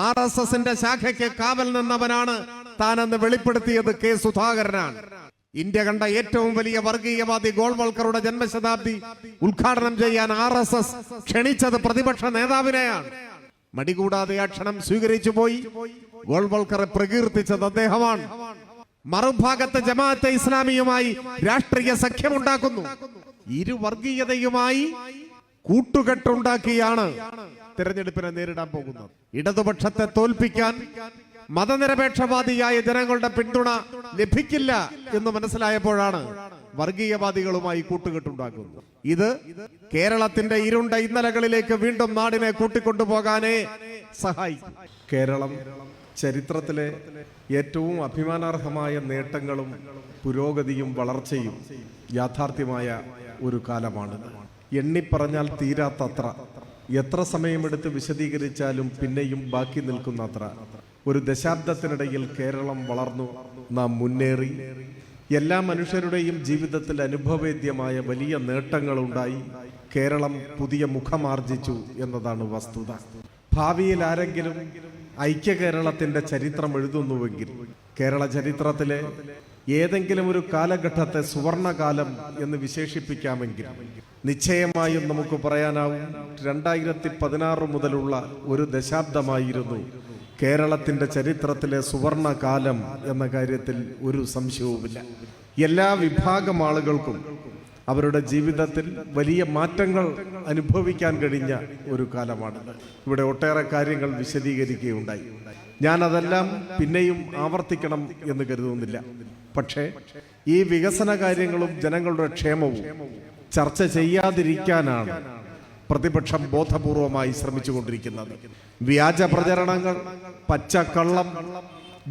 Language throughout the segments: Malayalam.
ആർ എസ് എസിന്റെ ശാഖയ്ക്ക് കാവൽ നിന്നവനാണ് താനെന്ന് വെളിപ്പെടുത്തിയത് കെ സുധാകരനാണ്. ഇന്ത്യ കണ്ട ഏറ്റവും വലിയ വർഗീയവാദി ഗോൾവൾക്കറുടെ ജന്മശതാബ്ദി ഉദ്ഘാടനം ചെയ്യാൻ ആർ എസ് എസ് ക്ഷണിച്ചത് പ്രതിപക്ഷ നേതാവിനെയാണ്. മടികൂടാതെ ആ ക്ഷണം സ്വീകരിച്ചു പോയി. ഗോൾവൾക്കറെ പ്രകീർത്തിച്ചത് അദ്ദേഹമാണ്. മറുഭാഗത്ത് ജമാഅത്തെ ഇസ്ലാമിയുമായി രാഷ്ട്രീയ സഖ്യമുണ്ടാക്കുന്നു. ഇരു വർഗീയതയുമായി കൂട്ടുകെട്ടുണ്ടാക്കിയാണ് തെരഞ്ഞെടുപ്പിനെ നേരിടാൻ പോകുന്നത്. ഇടതുപക്ഷത്തെ തോൽപ്പിക്കാൻ മതനിരപേക്ഷവാദിയായ ജനങ്ങളുടെ പിന്തുണ ലഭിക്കില്ല എന്ന് മനസ്സിലായപ്പോഴാണ് വർഗീയവാദികളുമായി കൂട്ടുകെട്ടുണ്ടാക്കുന്നത് ഇത് കേരളത്തിന്റെ ഇരുണ്ട ഇന്നലകളിലേക്ക് വീണ്ടും നാടിനെ കൂട്ടിക്കൊണ്ടുപോകാനേ സഹായിക്കും. കേരളം ചരിത്രത്തിലെ ഏറ്റവും അഭിമാനാർഹമായ നേട്ടങ്ങളും പുരോഗതിയും വളർച്ചയും യാഥാർത്ഥ്യമായ ഒരു കാലമാണ്. എണ്ണിപ്പറഞ്ഞാൽ തീരാത്തത്ര. എത്ര സമയമെടുത്ത് വിശദീകരിച്ചാലും പിന്നെയും ബാക്കി നിൽക്കുന്നത്ര. ഒരു ദശാബ്ദത്തിനിടയിൽ കേരളം വളർന്നു നാം മുന്നേറി. എല്ലാ മനുഷ്യരുടെയും ജീവിതത്തിൽ അനുഭവേദ്യമായ വലിയ നേട്ടങ്ങളുണ്ടായി. കേരളം പുതിയ മുഖമാർജിച്ചു എന്നതാണ് വസ്തുത. ഭാവിയിൽ ആരെങ്കിലും ഐക്യ കേരളത്തിന്റെ ചരിത്രം എഴുതുന്നുവെങ്കിൽ കേരള ചരിത്രത്തിലെ ഏതെങ്കിലും ഒരു കാലഘട്ടത്തെ സുവർണകാലം എന്ന് വിശേഷിപ്പിക്കാമെങ്കിൽ നിശ്ചയമായും നമുക്ക് പറയാനാവും രണ്ടായിരത്തി പതിനാറ് മുതലുള്ള ഒരു ദശാബ്ദമായിരുന്നു കേരളത്തിന്റെ ചരിത്രത്തിലെ സുവർണകാലം എന്ന കാര്യത്തിൽ ഒരു സംശയവുമില്ല. എല്ലാ വിഭാഗം ആളുകൾക്കും അവരുടെ ജീവിതത്തിൽ വലിയ മാറ്റങ്ങൾ അനുഭവിക്കാൻ കഴിഞ്ഞ ഒരു കാലമാണ്. ഇവിടെ ഒട്ടേറെ കാര്യങ്ങൾ വിശദീകരിക്കുകയുണ്ടായി. ഞാൻ അതെല്ലാം പിന്നെയും ആവർത്തിക്കണം എന്ന് കരുതുന്നില്ല. പക്ഷേ ഈ വികസന കാര്യങ്ങളും ജനങ്ങളുടെ ക്ഷേമവും ചർച്ച ചെയ്യാതിരിക്കാനാണ് പ്രതിപക്ഷം ബോധപൂർവമായി ശ്രമിച്ചുകൊണ്ടിരിക്കുന്നത്. വ്യാജ പ്രചരണങ്ങൾ പച്ചക്കള്ളം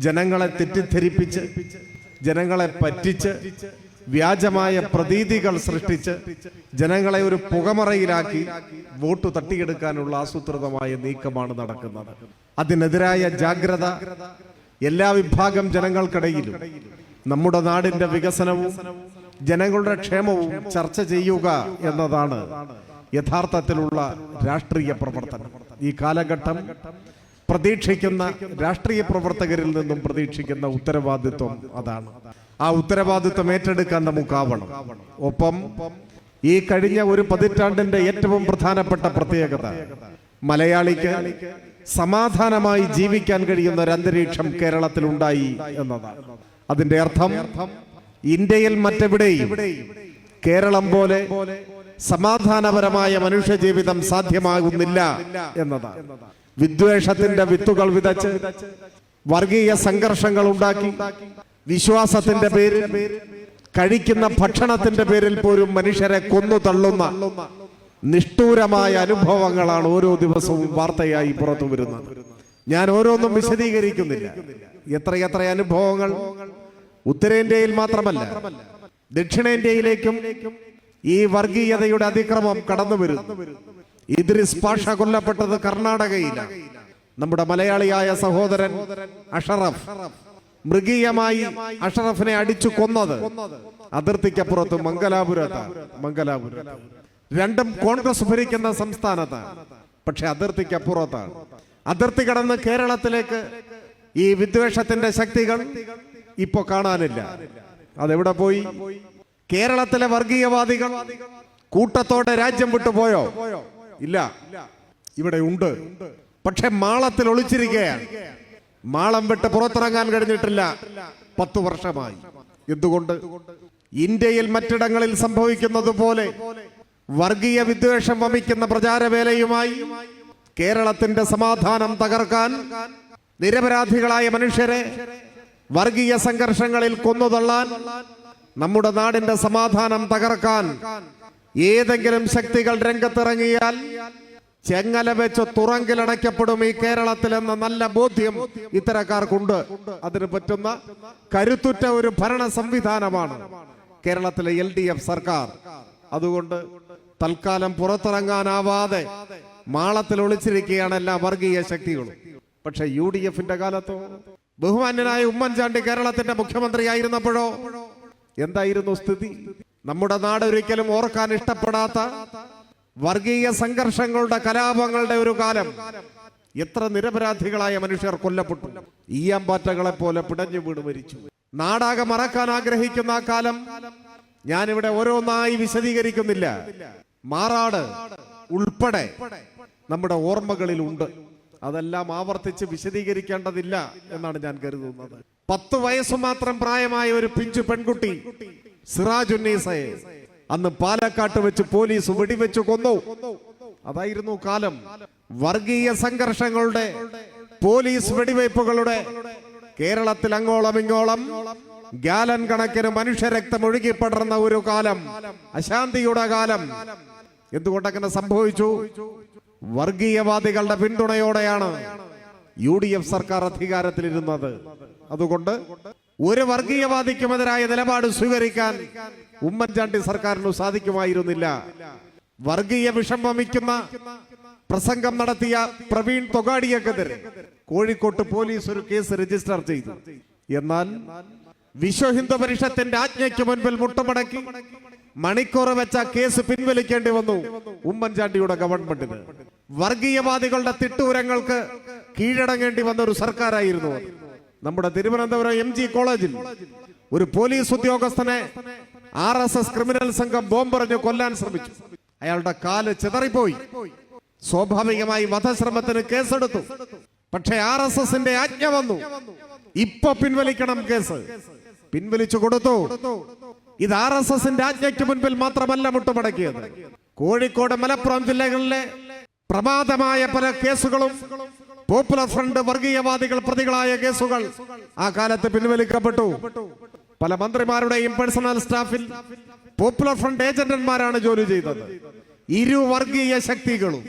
ജനങ്ങളെ തെറ്റിദ്ധരിപ്പിച്ച് ജനങ്ങളെ പറ്റിച്ച് വ്യാജമായ പ്രതീതികൾ സൃഷ്ടിച്ച് ജനങ്ങളെ ഒരു പുകമറയിലാക്കി വോട്ട് തട്ടിയെടുക്കാനുള്ള ആസൂത്രിതമായ നീക്കമാണ് നടക്കുന്നത്. അതിനെതിരായ ജാഗ്രത എല്ലാ വിഭാഗം ജനങ്ങൾക്കിടയിലും നമ്മുടെ നാടിന്റെ വികസനവും ജനങ്ങളുടെ ക്ഷേമവും ചർച്ച ചെയ്യുക എന്നതാണ് യഥാർത്ഥത്തിലുള്ള രാഷ്ട്രീയ പ്രവർത്തനം. ഈ കാലഘട്ടം പ്രതീക്ഷിക്കുന്ന രാഷ്ട്രീയ പ്രവർത്തകരിൽ നിന്നും പ്രതീക്ഷിക്കുന്ന ഉത്തരവാദിത്വം അതാണ്. ആ ഉത്തരവാദിത്വം ഏറ്റെടുക്കാൻ നമുക്കാവണം. ഒപ്പം ഈ കഴിഞ്ഞ ഒരു പതിറ്റാണ്ടിന്റെ ഏറ്റവും പ്രധാനപ്പെട്ട പ്രത്യേകത മലയാളിക്ക് സമാധാനമായി ജീവിക്കാൻ കഴിയുന്ന ഒരു അന്തരീക്ഷം കേരളത്തിൽ ഉണ്ടായി എന്നതാണ്. അതിന്റെ അർത്ഥം ഇന്ത്യയിൽ മറ്റെവിടെയും കേരളം പോലെ സമാധാനപരമായ മനുഷ്യ ജീവിതം സാധ്യമാകുന്നില്ല എന്നതാണ്. വിദ്വേഷത്തിന്റെ വിത്തുകൾ വിതച്ച് വർഗീയ സംഘർഷങ്ങൾ ഉണ്ടാക്കി വിശ്വാസത്തിന്റെ പേരിൽ കഴിക്കുന്ന ഭക്ഷണത്തിന്റെ പേരിൽ പോലും മനുഷ്യരെ കൊന്നു തള്ളുന്ന നിഷ്ഠൂരമായ അനുഭവങ്ങളാണ് ഓരോ ദിവസവും വാർത്തയായി പുറത്തു വരുന്നത് ഞാൻ ഓരോന്നും വിശദീകരിക്കുന്നില്ല. എത്രയെത്ര അനുഭവങ്ങൾ ഉത്തരേന്ത്യയിൽ മാത്രമല്ല ദക്ഷിണേന്ത്യയിലേക്കും ഈ വർഗീയതയുടെ അതിക്രമം കടന്നു വരുന്നു. ഇദ്രിസ് പാഷ കൊല്ലപ്പെട്ടത് കർണാടകയിലാണ്. നമ്മുടെ മലയാളിയായ സഹോദരൻ അഷറഫ് മൃഗീയമായി അഷറഫിനെ അടിച്ചു കൊന്നത് അതിർത്തിക്കപ്പുറത്ത് മംഗലാപുരത്താണ്. മംഗലാപുരം രണ്ടും കോൺഗ്രസ് ഭരിക്കുന്ന സംസ്ഥാനത്താണ് പക്ഷെ അതിർത്തിക്കപ്പുറത്താണ്. അതിർത്തി കടന്ന് കേരളത്തിലേക്ക് ഈ വിദ്വേഷത്തിന്റെ ശക്തികൾ ഇപ്പൊ കാണാനില്ല. അതെവിടെ പോയി? കേരളത്തിലെ വർഗീയവാദികൾ കൂട്ടത്തോടെ രാജ്യം വിട്ടുപോയോ? ഇല്ല. ഇവിടെ ഉണ്ട്. പക്ഷെ മാളത്തിൽ ഒളിച്ചിരിക്കുകയാണ്. മാളം വിട്ട് പുറത്തിറങ്ങാൻ കഴിഞ്ഞിട്ടില്ല. പത്തു വർഷമായി. എന്തുകൊണ്ട്? ഇന്ത്യയിൽ മറ്റിടങ്ങളിൽ സംഭവിക്കുന്നത് പോലെ വർഗീയ വിദ്വേഷം വമിക്കുന്ന പ്രചാരവേലയുമായി കേരളത്തിന്റെ സമാധാനം തകർക്കാൻ നിരപരാധികളായ മനുഷ്യരെ വർഗീയ സംഘർഷങ്ങളിൽ കൊന്നുതള്ളാൻ നമ്മുടെ നാടിന്റെ സമാധാനം തകർക്കാൻ ഏതെങ്കിലും ശക്തികൾ രംഗത്തിറങ്ങിയാൽ ചെങ്ങല വെച്ച് തുറങ്കിലടയ്ക്കപ്പെടും ഈ കേരളത്തിൽ എന്ന നല്ല ബോധ്യം ഇത്തരക്കാർക്കുണ്ട്. അതിന് പറ്റുന്ന കരുത്തുറ്റ ഒരു ഭരണ സംവിധാനമാണ് കേരളത്തിലെ എൽ ഡി എഫ് സർക്കാർ. അതുകൊണ്ട് തൽക്കാലം പുറത്തിറങ്ങാനാവാതെ മാളത്തിൽ ഒളിച്ചിരിക്കുകയാണ് എല്ലാ വർഗീയ ശക്തികളും. പക്ഷെ യു ഡി എഫിന്റെ കാലത്തോ ബഹുമാന്യനായ ഉമ്മൻചാണ്ടി കേരളത്തിന്റെ മുഖ്യമന്ത്രി മുഖ്യമന്ത്രിയായിരുന്നപ്പോഴോ? എന്തായിരുന്നു സ്ഥിതി? നമ്മുടെ നാട് ഒരിക്കലും ഓർക്കാൻ ഇഷ്ടപ്പെടാത്ത വർഗീയ സംഘർഷങ്ങളുടെ കലാപങ്ങളുടെ ഒരു കാലം എത്ര നിരപരാധികളായ മനുഷ്യർ കൊല്ലപ്പെട്ടു. ഈയാമ്പാറ്റകളെ പോലെ പിടഞ്ഞു വീണ് മരിച്ചു. നാടാകെ മറക്കാൻ ആഗ്രഹിക്കുന്ന ആ കാലം ഞാനിവിടെ ഓരോന്നായി വിശദീകരിക്കുന്നില്ല. മാറാട് ഉൾപ്പെടെ നമ്മുടെ ഓർമ്മകളിൽ ഉണ്ട് അതെല്ലാം ആവർത്തിച്ച് വിശദീകരിക്കേണ്ടതില്ല എന്നാണ് ഞാൻ കരുതുന്നത്. പത്ത് വയസ്സ് മാത്രം പ്രായമായ ഒരു പിഞ്ചു പെൺകുട്ടി സിറാജുന്നീസയെ അന്ന് പാലക്കാട്ട് വെച്ച് പോലീസ് വെടിവെച്ച് കൊന്നു. അതായിരുന്നു കാലം. വർഗീയ സംഘർഷങ്ങളുടെ പോലീസ് വെടിവയ്പ്പുകളുടെ കേരളത്തിൽ അങ്ങോളം ഇങ്ങോളം ഗാലൻ കണക്കിന് മനുഷ്യരക്തം ഒഴുകിപ്പടർന്ന ഒരു കാലം അശാന്തിയുടെ കാലം. എന്തുകൊണ്ടങ്ങനെ സംഭവിച്ചു? വർഗീയവാദികളുടെ പിന്തുണയോടെയാണ് യു ഡി എഫ് സർക്കാർ അധികാരത്തിലിരുന്നത്. അതുകൊണ്ട് ഒരു വർഗീയവാദിക്കുമെതിരായ നിലപാട് സ്വീകരിക്കാൻ ഉമ്മൻചാണ്ടി സർക്കാരിന് സാധിക്കുമായിരുന്നില്ല. വർഗീയ വിഷം വമിക്കുന്ന പ്രസംഗം നടത്തിയ പ്രവീൺ തൊഗാഡിയക്കെതിരെ കോഴിക്കോട്ട് പോലീസ് ഒരു കേസ് രജിസ്റ്റർ ചെയ്തു. എന്നാൽ വിശ്വ ഹിന്ദു പരിഷത്തിന്റെ ആജ്ഞയ്ക്ക് മുൻപിൽ മുട്ടുമടക്കി മണിക്കൂർ വെച്ച കേസ് പിൻവലിക്കേണ്ടി വന്നു ഉമ്മൻചാണ്ടിയുടെ ഗവൺമെന്റിന്. വർഗീയവാദികളുടെ തിട്ടൂരങ്ങൾക്ക് കീഴടങ്ങേണ്ടി വന്ന ഒരു സർക്കാരായിരുന്നു. നമ്മുടെ തിരുവനന്തപുരം എം ജി കോളേജിൽ ഒരു പോലീസ് ഉദ്യോഗസ്ഥനെ ആർ എസ് എസ് ക്രിമിനൽ സംഘം ബോംബെറിഞ്ഞ് കൊല്ലാൻ ശ്രമിച്ചു. അയാളുടെ കാൽ ചിതറിപ്പോയി. സ്വാഭാവികമായി വധശ്രമത്തിന് കേസെടുത്തു. പക്ഷേ ആർ എസ് എസിന്റെ ആജ്ഞ വന്നു. ഇപ്പൊ പിൻവലിക്കണം കേസ്. പിൻവലിച്ചു കൊടുത്തു. ഇത് ആർ എസ് എസിന്റെ ആജ്ഞയ്ക്ക് മുൻപിൽ മാത്രമല്ല മുട്ടുമടക്കിയത്. കോഴിക്കോട് മലപ്പുറം ജില്ലകളിലെ പ്രമാദമായ പല കേസുകളും പോപ്പുലർ ഫ്രണ്ട് വർഗീയവാദികൾ പ്രതികളായ കേസുകൾ ആ കാലത്ത് പിൻവലിക്കപ്പെട്ടു. പല മന്ത്രിമാരുടെയും പേഴ്സണൽ സ്റ്റാഫിൽ പോപ്പുലർ ഫ്രണ്ട് ഏജന്റന്മാരാണ് ജോലി ചെയ്തത്. ഇരുവർഗീയ ശക്തികളും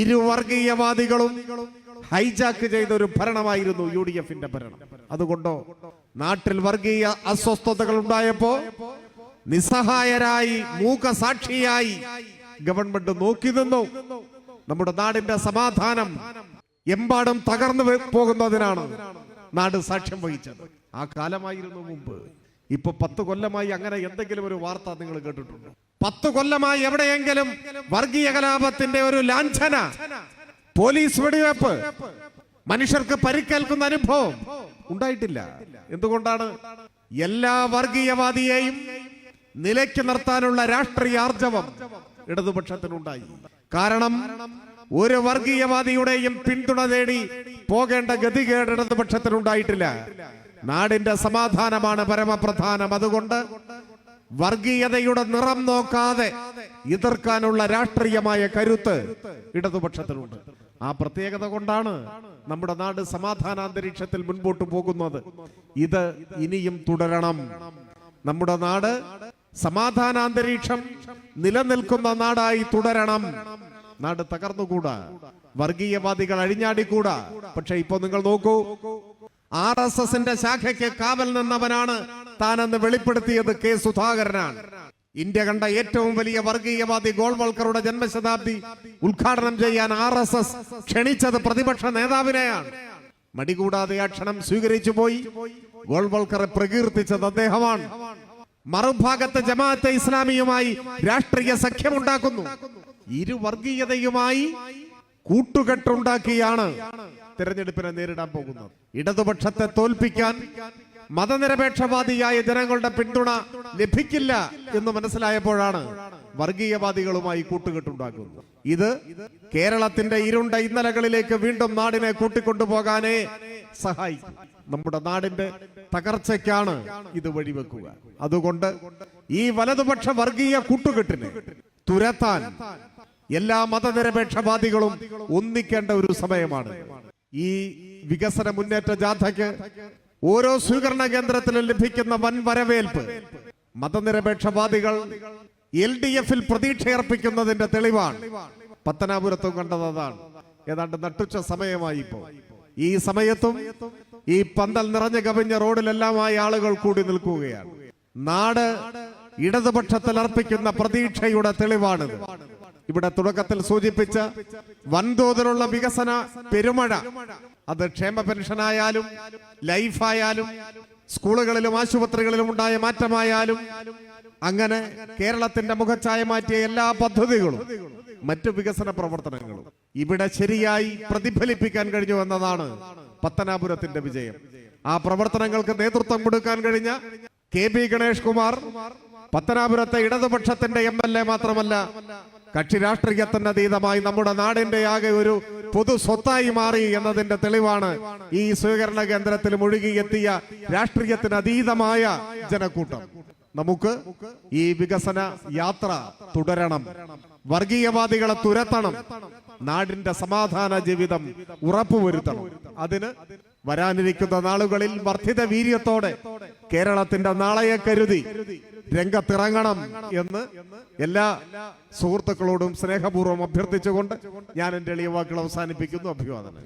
ഇരുവർഗീയവാദികളും ഹൈജാക്ക് ചെയ്ത ഒരു ഭരണമായിരുന്നു യു ഡി എഫിന്റെ ഭരണം. അതുകൊണ്ടോ നാട്ടിൽ വർഗീയ അസ്വസ്ഥതകൾ ഉണ്ടായപ്പോ നിസ്സഹായരായി മൂകസാക്ഷിയായി ഗവൺമെന്റ് നോക്കി നിന്നു. നമ്മുടെ നാടിന്റെ സമാധാനം എമ്പാടും തകർന്നു പോകുന്നതിനാണ് നാട് സാക്ഷ്യം വഹിച്ചത്. ആ കാലമായിരുന്നു മുമ്പ്. ഇപ്പൊ പത്ത് കൊല്ലമായി അങ്ങനെ എന്തെങ്കിലും ഒരു വാർത്ത നിങ്ങൾ കേട്ടിട്ടുണ്ടോ? പത്ത് കൊല്ലമായി എവിടെയെങ്കിലും വർഗീയ കലാപത്തിന്റെ ഒരു ലാഞ്ചന പോലീസ് വെടിവെപ്പ് മനുഷ്യർക്ക് പരിക്കേൽക്കുന്ന അനുഭവം ഉണ്ടായിട്ടില്ല. എന്തുകൊണ്ടാണ്? എല്ലാ വർഗീയവാദിയെയും നിലയ്ക്ക് നിർത്താനുള്ള രാഷ്ട്രീയ ആർജവം ഇടതുപക്ഷത്തിനുണ്ടായി. കാരണം ഒരു വർഗീയവാദിയുടെയും പിന്തുണ തേടി പോകേണ്ട ഗതികേട് ഇടതുപക്ഷത്തിനുണ്ടായിട്ടില്ല നാടിന്റെ സമാധാനമാണ് പരമപ്രധാനം. അതുകൊണ്ട് വർഗീയതയുടെ നിറം നോക്കാതെ എതിർക്കാനുള്ള രാഷ്ട്രീയമായ കരുത്ത് ഇടതുപക്ഷത്തിനുണ്ട് ആ പ്രത്യേകത കൊണ്ടാണ് നമ്മുടെ നാട് സമാധാന അന്തരീക്ഷത്തിൽ മുൻപോട്ട് പോകുന്നത്. ഇത് ഇനിയും തുടരണം. നമ്മുടെ നാട് സമാധാനാന്തരീക്ഷം നിലനിൽക്കുന്ന നാടായി തുടരണം. നാട് തകർന്നുകൂടാ. വർഗീയവാദികൾ അഴിഞ്ഞാടിക്കൂടാ. പക്ഷെ ഇപ്പൊ നിങ്ങൾ നോക്കൂ ആർ എസ് എസിന്റെ ശാഖയ്ക്ക് കാവൽ നിന്നവനാണ് താനെന്ന് വെളിപ്പെടുത്തിയത് കെ സുധാകരനാണ്. ഇന്ത്യ കണ്ട ഏറ്റവും വലിയ വർഗീയവാദി ഗോൾവൾക്കറുടെ ജന്മശതാബ്ദി ഉദ്ഘാടനം ചെയ്യാൻ ആർ എസ് എസ് ക്ഷണിച്ചത് പ്രതിപക്ഷ നേതാവിനെയാണ്. മടികൂടാതെ ആ ക്ഷണം സ്വീകരിച്ചു പോയി ഗോൾവൾക്കറെ പ്രകീർത്തിച്ചത് അദ്ദേഹമാണ്. മറുഭാഗത്ത് ജമാഅത്തെ ഇസ്ലാമിയുമായി രാഷ്ട്രീയ സഖ്യമുണ്ടാക്കുന്നു. ഇരുവർഗീയതയുമായി കൂട്ടുകെട്ടുണ്ടാക്കിയാണ് തെരഞ്ഞെടുപ്പിനെ നേരിടാൻ പോകുന്നത്. ഇടതുപക്ഷത്തെ തോൽപ്പിക്കാൻ മതനിരപേക്ഷവാദിയായ ജനങ്ങളുടെ പിന്തുണ ലഭിക്കില്ല എന്ന് മനസ്സിലായപ്പോഴാണ് വർഗീയവാദികളുമായി കൂട്ടുകെട്ടുണ്ടാക്കുന്നത്. ഇത് കേരളത്തിന്റെ ഇരുണ്ട ഇന്നലകളിലേക്ക് വീണ്ടും നാടിനെ കൂട്ടിക്കൊണ്ടുപോകാനേ സഹായിക്കും. നമ്മുടെ നാടിന്റെ തകർച്ചയ്ക്കാണ് ഇത് വഴിവെക്കുക. അതുകൊണ്ട് ഈ വലതുപക്ഷ വർഗീയ കൂട്ടുകെട്ടിനെ തുരത്താൻ എല്ലാ മതനിരപേക്ഷവാദികളും ഒന്നിക്കേണ്ട ഒരു സമയമാണ്. ഈ വികസന മുന്നേറ്റ ജാഥയ്ക്ക് ഓരോ സ്വീകരണ കേന്ദ്രത്തിലും ലഭിക്കുന്ന വൻ വരവേൽപ്പ് മതനിരപേക്ഷവാദികൾ എൽ ഡി എഫിൽ പ്രതീക്ഷയർപ്പിക്കുന്നതിന്റെ തെളിവാണ്. പത്തനാപുരത്തും കണ്ടത് അതാണ്. ഏതാണ്ട് നട്ടുച്ച സമയമായി ഇപ്പോ ഈ സമയത്തും ഈ പന്തൽ നിറഞ്ഞു കവിഞ്ഞ റോഡിലെല്ലാമായി ആളുകൾ കൂടി നിൽക്കുകയാണ്. നാട് ഇടതുപക്ഷത്തിൽ അർപ്പിക്കുന്ന പ്രതീക്ഷയുടെ തെളിവാണിത്. ഇവിടെ തുടക്കത്തിൽ സൂചിപ്പിച്ച വൻതോതിലുള്ള വികസന പെരുമഴ അത് ക്ഷേമ പെൻഷനായാലും ലൈഫായാലും സ്കൂളുകളിലും ആശുപത്രികളിലും ഉണ്ടായ മാറ്റമായാലും അങ്ങനെ കേരളത്തിന്റെ മുഖച്ഛായ മാറ്റിയ എല്ലാ പദ്ധതികളും മറ്റു വികസന പ്രവർത്തനങ്ങളും ഇവിടെ ശരിയായി പ്രതിഫലിപ്പിക്കാൻ കഴിഞ്ഞു എന്നതാണ് പത്തനാപുരത്തിന്റെ വിജയം. ആ പ്രവർത്തനങ്ങൾക്ക് നേതൃത്വം കൊടുക്കാൻ കഴിഞ്ഞ കെ പി ഗണേഷ് കുമാർ പത്തനാപുരത്തെ ഇടതുപക്ഷത്തിന്റെ എം എൽ എ മാത്രമല്ല കക്ഷി രാഷ്ട്രീയത്തിന് അതീതമായി നമ്മുടെ നാടിന്റെ ആകെ ഒരു പൊതു സ്വത്തായി മാറി എന്നതിന്റെ തെളിവാണ് ഈ സ്വീകരണ കേന്ദ്രത്തിൽ മുഴുകിയെത്തിയ രാഷ്ട്രീയത്തിന് അതീതമായ ജനക്കൂട്ടം. നമുക്ക് ഈ വികസന യാത്ര തുടരണം. വർഗീയവാദികളെ തുരത്തണം. നാടിന്റെ സമാധാന ജീവിതം ഉറപ്പുവരുത്തണം. അതിന് വരാനിരിക്കുന്ന നാളുകളിൽ വർദ്ധിത വീര്യത്തോടെ കേരളത്തിന്റെ നാളയെ കരുതി രംഗത്തിറങ്ങണം എന്ന് എല്ലാ സുഹൃത്തുക്കളോടും സ്നേഹപൂർവം അഭ്യർത്ഥിച്ചുകൊണ്ട് ഞാൻ എന്റെ എളിയ വാക്കുകൾ അവസാനിപ്പിക്കുന്നു. അഭിവാദനം